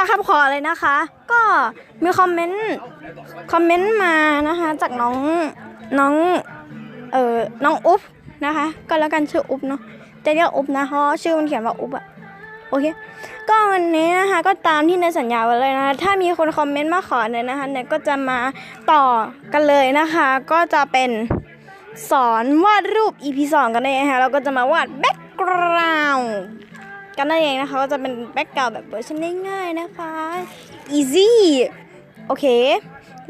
ตาคำขอเลยนะคะ ก็มีคอมเมนต์คอมเมนต์มานะคะ จากน้องน้องเอ่อน้องอุ๊บนะคะ ก็แล้วกันชื่ออุ๊บเนาะจะเรียกอุ๊บนะเพราะชื่อมันเขียนว่าอุ๊บอะโอเค ก็วันนี้นะคะก็ตามที่ในสัญญาไว้เลยนะคะ ถ้ามีคนคอมเมนต์มาขอเนี่ยนะคะเนี่ยก็จะมาต่อกันเลยนะคะ ก็จะเป็นสอนวาดรูป EP 2 กันเลยนะคะเราก็จะมาวาดแบ็กกราวด์ กันนั่นเองนะคะก็จะเป็นแบ็กกราวด์แบบเวอร์ชันง่ายๆนะคะ easy โอเค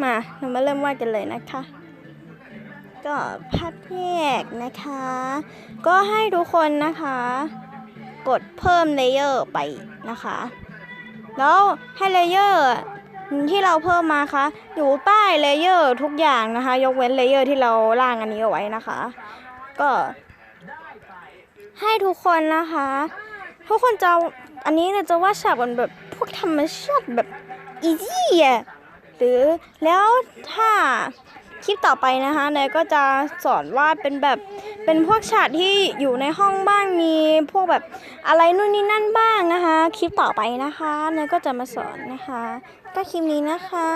มาเรามาเริ่มวาดกันเลยนะคะ ก็ภาพแยกนะคะ ก็ให้ทุกคนนะคะ กดเพิ่มเลเยอร์ไปนะคะ แล้วให้เลเยอร์ที่เราเพิ่มมาคะอยู่ใต้เลเยอร์ทุกอย่างนะคะ ยกเว้นเลเยอร์ที่เราล่างอันนี้เอาไว้นะคะ ก็ให้ทุกคนนะคะ ทุกคนจะอันนี้เนี่ยจะวาดฉากบนแบบพวกธรรมชาติแบบอีซี่อะหรือแล้วถ้าคลิปต่อไปนะคะเนยก็จะสอนวาดเป็นแบบเป็นพวกฉากที่อยู่ในห้องบ้างมีพวกแบบอะไรนู่นนี่นั่นบ้างนะคะ คลิปต่อไปนะคะเนยก็จะมาสอนนะคะก็คลิปนี้นะคะ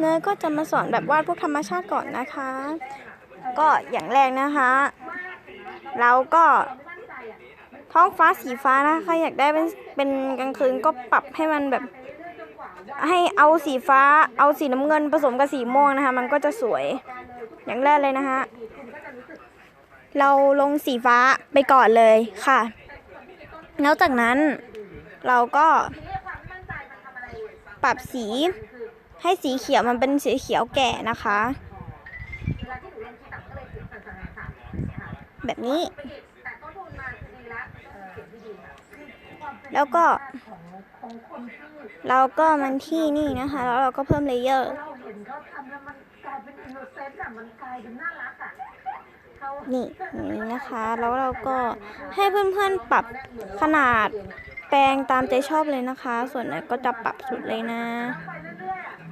เนยก็จะมาสอนแบบวาดพวกธรรมชาติก่อนนะคะ ก็อย่างแรกนะคะ เราก็ ท้องฟ้าสีฟ้านะคะอยากได้เป็นเป็นกลางคืนก็ปรับให้มันแบบ ให้เอาสีฟ้าเอาสีน้ำเงินผสมกับสีม่วงนะคะ มันก็จะสวยอย่างแรกเลยนะคะเราลงสีฟ้าไปก่อนเลยค่ะ แล้วจากนั้นเราก็ ปรับสีให้สีเขียวมันเป็นสีเขียวแก่นะคะ แบบนี้ แล้วก็ เราก็มันที่นี่นะคะ แล้วเราก็เพิ่มเลเยอร์นี่นี้นะคะ แล้วเราก็ให้เพื่อนๆปรับขนาดแปลงตามใจชอบเลยนะคะ ส่วนไหนก็จะปรับสุดเลยนะ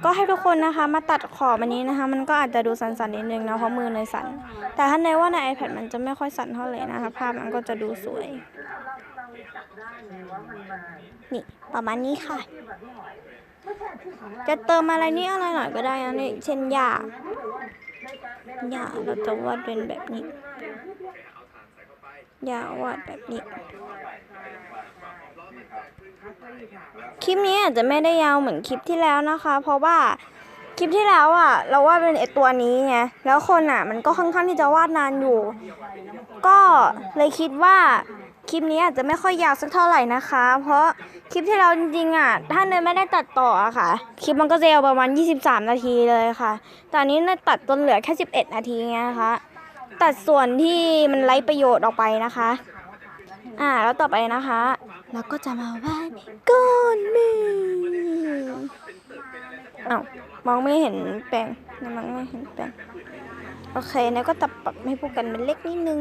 ก็ให้ทุกคนนะคะ มาตัดขอบอันนี้นะคะ มันก็อาจจะดูสั่นๆนิดนึงนะเพราะมือเนยสั่นแต่ถ้าในว่าใน iPad มันจะไม่ค่อยสั่นเท่าไหร่นะคะ ภาพมันก็จะดูสวย นี่ประมาณนี้ค่ะ จะเติมอะไรนี่อะไรหน่อยก็ได้นะนี่เช่นหญ้าหญ้าเราจะวาดเป็นแบบนี้หญ้าวาดแบบนี้ คลิปนี้อาจจะไม่ได้ยาวเหมือนคลิปที่แล้วนะคะ เพราะว่าคลิปที่แล้วอะ เราวาดเป็นไอตัวนี้ไง แล้วคนอะ มันก็ค่อนข้างที่จะวาดนานอยู่ ก็เลยคิดว่า คลิปนี้อาจจะไม่ค่อยยาวสักเท่าไหร่นะคะ เพราะคลิปที่เราจริงๆอะถ้าเนยไม่ได้ตัดต่ออะค่ะ คลิปมันก็จะยาวประมาณ 23 นาทีเลยค่ะตอนนี้เนยตัดจนเหลือแค่ 11 นาทีไงนะคะ ตัดส่วนที่มันไร้ประโยชน์ออกไปนะคะ อ่าแล้วต่อไปนะคะเราก็จะมาวาดก้อนเมฆอ้าวมองไม่เห็นแปลงนะมองไม่เห็นแปลงโอเคเนยก็จะปรับให้พวกกันเป็นเล็กนิดนึง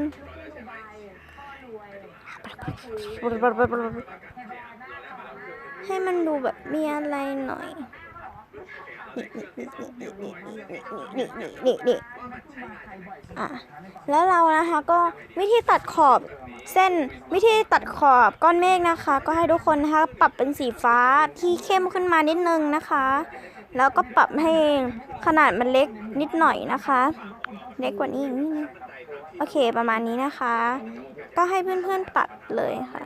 ให้มันดูแบบมีอะไรหน่อยนี่นี่นี่นี่อะแล้วเรานะคะก็วิธีตัดขอบเส้นวิธีตัดขอบก้อนเมฆนะคะ ก็ให้ทุกคนนะคะปรับเป็นสีฟ้าที่เข้มขึ้นมานิดนึงนะคะ แล้วก็ปรับให้ขนาดมันเล็กนิดหน่อยนะคะ เล็กกว่านี้อีกนิดนึงโอเคประมาณนี้นะคะ ก็ให้เพื่อนๆตัดเลยค่ะ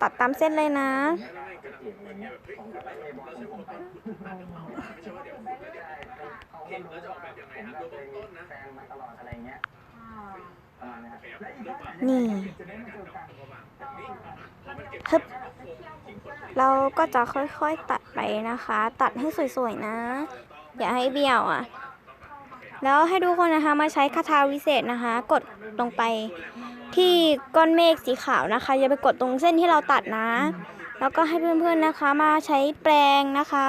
ตัดตามเส้นเลยนะ นี่ฮึบเราก็จะค่อยๆตัดไปนะคะ ตัดให้สวยๆนะ อย่าให้เบี้ยวอะ แล้วให้ทุกคนนะคะมาใช้คาถาวิเศษนะคะ กดลงไปที่ก้อนเมฆสีขาวนะคะ อย่าไปกดตรงเส้นที่เราตัดนะ แล้วก็ให้เพื่อนๆนะคะ มาใช้แปรงนะคะ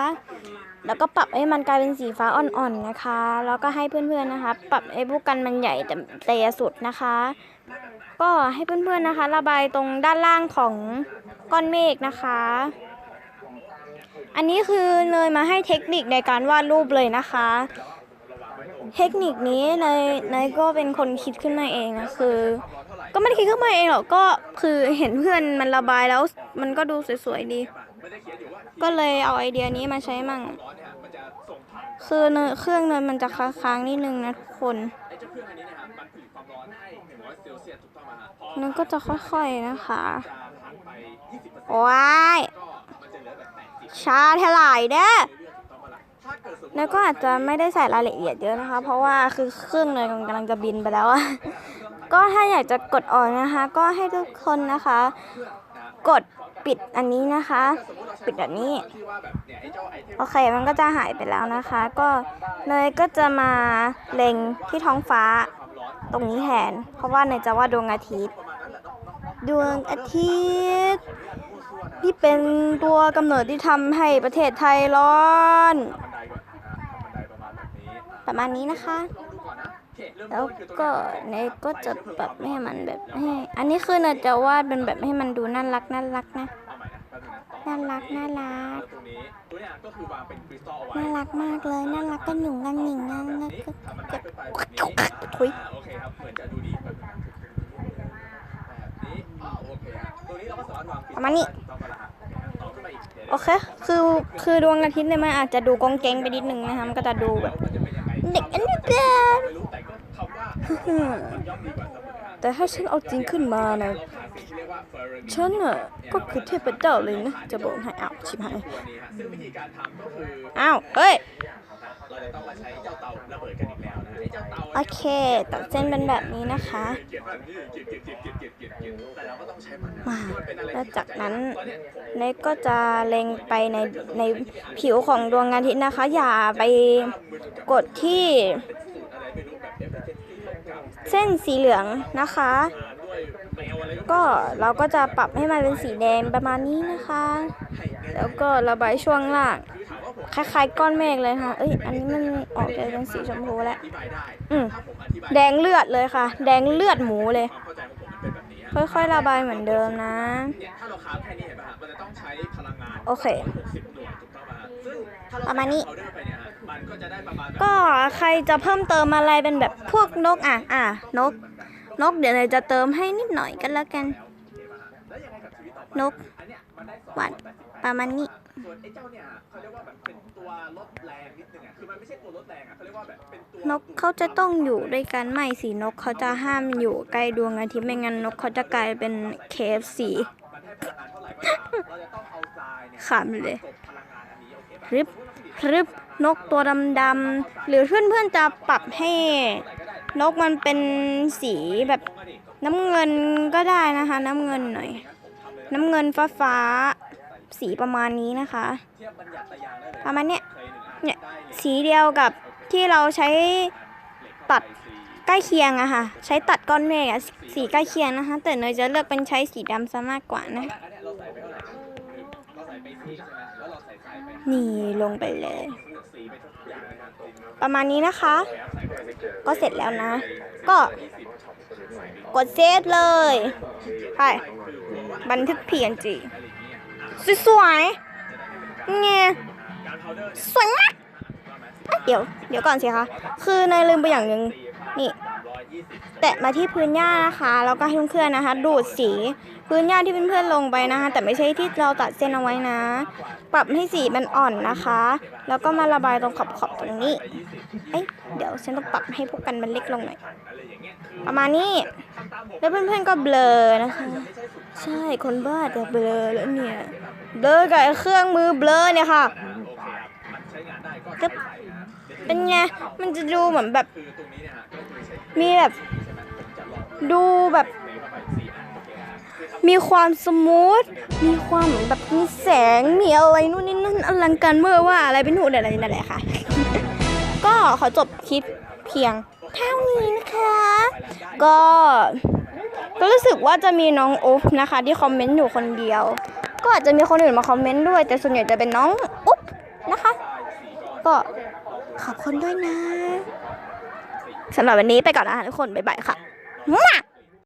แล้วก็ปรับให้มันกลายเป็นสีฟ้าอ่อนๆนะคะ แล้วก็ให้เพื่อนๆนะคะ ปรับให้พวกกันมันใหญ่แต่แต่อย่าสุดนะคะ ก็ให้เพื่อนๆนะคะ ระบายตรงด้านล่างของก้อนเมฆนะคะอันนี้คือเนยมาให้เทคนิคในการวาดรูปเลยนะคะ เทคนิคนี้เนยเนยก็เป็นคนคิดขึ้นมาเองนะคือ ก็ไม่ได้คิดขึ้นมาเองหรอกก็คือเห็นเพื่อนมันระบายแล้ว มันก็ดูสวยๆดี ก็เลยเอาไอเดียนี้มาใช้มั่งคือเนเครื่องเนยมันจะค้างๆนิดนึงนะทุกคนเนก็จะค่อยๆนะคะว้ายชาเท่าไหร่เด้อ เนยก็อาจจะไม่ได้ใส่รายละเอียดเยอะนะคะ เพราะว่าคือเครื่องเนยกำลังจะบินไปแล้วอะก็ถ้าอยากจะกดออกนะคะ ก็ให้ทุกคนนะคะ กดปิดอันนี้นะคะ ปิดแบบนี้ โอเคมันก็จะหายไปแล้วนะคะ ก็เนยก็จะมาเล็งที่ท้องฟ้าตรงนี้แทน เพราะว่าเนยจะว่าดวงอาทิตย์ ดวงอาทิตย์ที่เป็นตัวกำเนิดที่ทำให้ประเทศไทยร้อน ประมาณนี้นะคะ แล้วก็เนยก็จะปรับให้มันแบบให้อันนี้คือเนยจะวาดเป็นแบบให้มันดูน่ารักน่ารักนะน่ารักน่ารักน่ารักมากเลยน่ารักก็หนุ่งกันหนิงน่ารักก็ทำมันได้ไปแบบนี้ทุยอ่าโอเคครับเหมือนจะดูดีแบบนั้นแบบนี้อ่าโอเคครับตัวนี้เราก็สามารถวางประมาณนี้โอเค คือ คือดวงอาทิตย์เนี่ยมันอาจจะดูกองเกงไปนิดนึงนะคะ มันก็จะดูแบบ เป็นยังไงเด็กอันนี้เกินไม่รู้แต่ก็คำว่าอืมมันย่อมดีกว่าเสมอฮะแต่ถ้าฉันเอาจริงขึ้นมานะเราหาสิ่งที่เรียกว่าเฟอร์เรมิฉันอะก็คือเทพเจ้าเลยนะ จะบอกให้อ้าวชิบหายตัวนี้ฮะซึ่งวิธีการทำก็คืออ้าว เฮ้ย เราจะต้องมาใช้เจ้าเตาระเบิดกันอีกแล้วนะไอ้เจ้าเตาโอเคตัดเส้นเป็นแบบนี้นะคะเกียดแบบนี้เกียดเกียดเกียดเกียดเกียดเกียดเกียดแต่เราก็ต้องใช้มันนะมามันเป็นอะไรแล้วที่จากนั้นตอนเนี้ยผมเนยก็จะเล็งไปในในผิวของดวงอาทิตย์นะคะ อย่าไปกดที่เส้นสีเหลืองนะคะ ก็เราก็จะปรับให้มันเป็นสีแดงประมาณนี้นะคะ แล้วก็ระบายช่วงล่าง คล้ายๆก้อนเมฆเลยค่ะ เอ้ย อันนี้มันออกจะเป็นสีชมพูแล้วอธิบายได้อืมถ้าผมอธิบายแดงเลือดเลยค่ะ แดงเลือดหมูเลยความเข้าใจของผมมันเป็นแบบนี้ฮะค่อยๆระบายเหมือนเดิมนะเนี่ยถ้าเราคราฟแค่นี้เห็นป่ะฮะมันจะต้องใช้พลังงานโอเค60หน่วยถูกต้องป่ะฮะซึ่งถ้าเราประมาณนี้เอาเดอร์ไปเนี่ยฮะมันก็จะได้ประมาณแบบก็ใครจะเพิ่มเติมอะไรเป็นแบบพวกนกอะ อะ นก นกเดี๋ยวเราจะเติมให้นิดหน่อยกันแล้วกัน นกอันเนี้ยมันได้สองหวานประมาณนี้ส่วนไอ้เจ้าเนี่ยเขาเรียกว่าแบบเป็นตัวลดแรงนิดนึงอะ คือมันไม่ใช่ตัวลดแรงอะเขาเรียกว่าแบบเป็นตัวนกเขาจะต้องอยู่ด้วยกันไม่สินกเขาจะห้ามอยู่ใกล้ดวงอาทิตย์ไม่งั้นนกเขาจะกลายเป็น KFC มันให้พลังงานเท่าไหร่ก็ตามเราจะต้องเอาทรายเนี่ยขำเลยกบพลังงานอันนี้โอเคพริบพริบนกตัวดำๆหรือเพื่อนๆจะปรับให้ นกมันเป็นสีแบบน้ำเงินก็ได้นะคะ น้ำเงินหน่อย น้ำเงินฟ้าฟ้าสีประมาณนี้นะคะ ประมาณเนี้ยเนี่ยสีเดียวกับที่เราใช้ตัดใกล้เคียงอะค่ะ ใช้ตัดก้อนเมฆอะสีใกล้เคียงนะคะ แต่เนยจะเลือกเป็นใช้สีดำซะมากกว่านะ นี่ลงไปเลยปทุกอย่างนะครับจริงประมาณนี้นะคะ ก็เสร็จแล้วนะ ก็กดเซฟเลย ไป บันทึกเพียงจีสวยๆไงสวยมากเอ้ยเดี๋ยว เดี๋ยวก่อนสิคะ คือเนยลืมไปอย่างหนึ่งนี่ แตะมาที่พื้นหญ้านะคะ แล้วก็ให้เพื่อนๆนะคะ ดูดสี พื้นหญ้าที่เพื่อนๆลงไปนะคะ แต่ไม่ใช่ที่เราตัดเส้นเอาไว้นะ ปรับให้สีมันอ่อนนะคะ แล้วก็มาระบายตรงขอบๆตรงนี้ เอ้ย เดี๋ยวฉันต้องปรับให้พวกกันมันเล็กลงหน่อย ประมาณนี้ แล้วเพื่อนๆก็เบลอนะคะ ใช่คนบ้าแต่เบลอแล้วเนี่ยเบลอกับเครื่องมือเบลอเนี่ยค่ะเคครับมันใช้งานได้ก็เป็นไงมันจะดูเหมือนแบบ มีแบบ ดูแบบ มีความสมูทมีความแบบมีแสงมีอะไรนู่นนี่นั่นอลังการเมื่อว่าอะไรเป็นหูอะไรนั่นแหละค่ะ ก็ขอจบคลิปเพียงเท่านี้นะคะ ก็ ก็รู้สึกว่าจะมีน้องอุ๊บนะคะ ที่คอมเมนต์อยู่คนเดียว ก็อาจจะมีคนอื่นมาคอมเมนต์ด้วย แต่ส่วนใหญ่จะเป็นน้องอุ๊บนะคะ ก็ขอบคุณด้วยนะสำหรับวันนี้ไปก่อนนะคะทุกคน บ๊ายบายค่ะ